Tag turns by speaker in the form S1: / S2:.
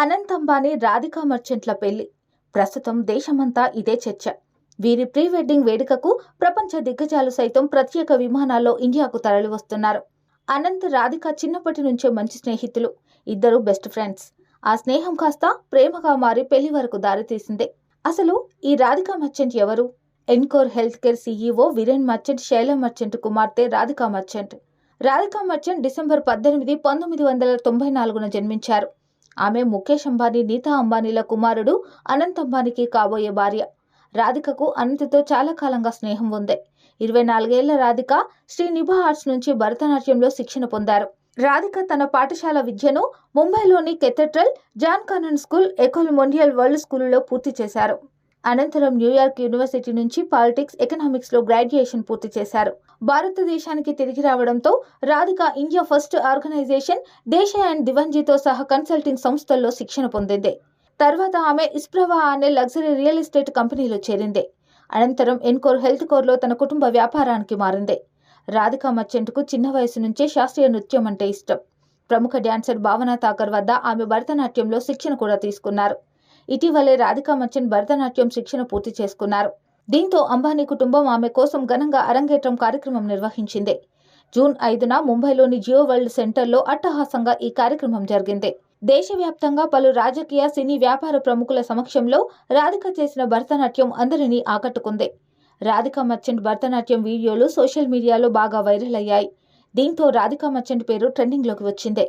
S1: అనంత్ అంబానీ రాధికా మర్చెంట్ల పెళ్ళి. ప్రస్తుతం దేశమంతా ఇదే చర్చ. వీరి ప్రీ వెడ్డింగ్ వేడుకకు ప్రపంచ దిగ్గజాలు సైతం ప్రత్యేక విమానాల్లో ఇండియాకు తరలివస్తున్నారు. అనంత్ రాధిక చిన్నప్పటి నుంచే మంచి స్నేహితులు. ఇద్దరు బెస్ట్ ఫ్రెండ్స్. ఆ స్నేహం కాస్త ప్రేమగా మారి పెళ్ళి వరకు దారితీసిందే. అసలు ఈ రాధికా మర్చెంట్ ఎవరు? Encore health care CEO Viren Merchant Shaila Merchant కుమార్తె రాధికా మర్చెంట్. రాధికా మర్చెంట్ డిసెంబర్ పద్దెనిమిది పంతొమ్మిది వందల తొంభై నాలుగున జన్మించారు. ఆమె ముఖేష్ అంబానీ నీతా అంబానీల కుమారుడు అనంత్ అంబానీకి కాబోయే భార్య. రాధికకు అనంత్తో చాలా కాలంగా స్నేహం ఉంది. ఇరవై నాలుగేళ్ళ రాధిక శ్రీ నిభా ఆర్ట్స్ నుంచి భరతనాట్యంలో శిక్షణ పొందారు. రాధిక తన పాఠశాల విద్యను ముంబైలోని Cathedral John Connon school Ecole Mondiale world స్కూల్లో పూర్తి చేశారు. అనంతరం న్యూయార్క్ యూనివర్సిటీ నుంచి పాలిటిక్స్ ఎకనామిక్స్లో గ్రాడ్యుయేషన్ పూర్తి చేశారు. భారతదేశానికి తిరిగి రావడంతో రాధిక ఇండియా ఫస్ట్ ఆర్గనైజేషన్ దేశ అండ్ దివంజీతో సహా కన్సల్టింగ్ సంస్థల్లో శిక్షణ పొందింది. తర్వాత ఆమె ఇస్ప్రవా అనే లగ్జరీ రియల్ ఎస్టేట్ కంపెనీలో చేరింది. అనంతరం ఎన్కోర్ హెల్త్ కోర్లో తన కుటుంబ వ్యాపారానికి మారింది. రాధిక మర్చెంట్కు చిన్న వయసు నుంచే శాస్త్రీయ నృత్యం అంటే ఇష్టం. ప్రముఖ డాన్సర్ భావనా తాకర్ వద్ద ఆమె భరతనాట్యంలో శిక్షణ కూడా తీసుకున్నారు. ఇటీవలే రాధికా మచ్చన్ భరతనాట్యం శిక్షణ పూర్తి చేసుకున్నారు. దీంతో అంబానీ కుటుంబం ఆమె కోసం ఘనంగా అరంగేట్రం కార్యక్రమం నిర్వహించింది. జూన్ ఐదున ముంబైలోని జియో వరల్డ్ సెంటర్లో అట్టహాసంగా ఈ కార్యక్రమం జరిగింది. దేశవ్యాప్తంగా పలు రాజకీయ సినీ వ్యాపార ప్రముఖుల సమక్షంలో రాధిక చేసిన భరతనాట్యం అందరినీ ఆకట్టుకుంది. రాధికా మర్చెంట్ భరతనాట్యం వీడియోలు సోషల్ మీడియాలో బాగా వైరల్ అయ్యాయి. దీంతో రాధికా మర్చెంట్ పేరు ట్రెండింగ్లోకి వచ్చింది.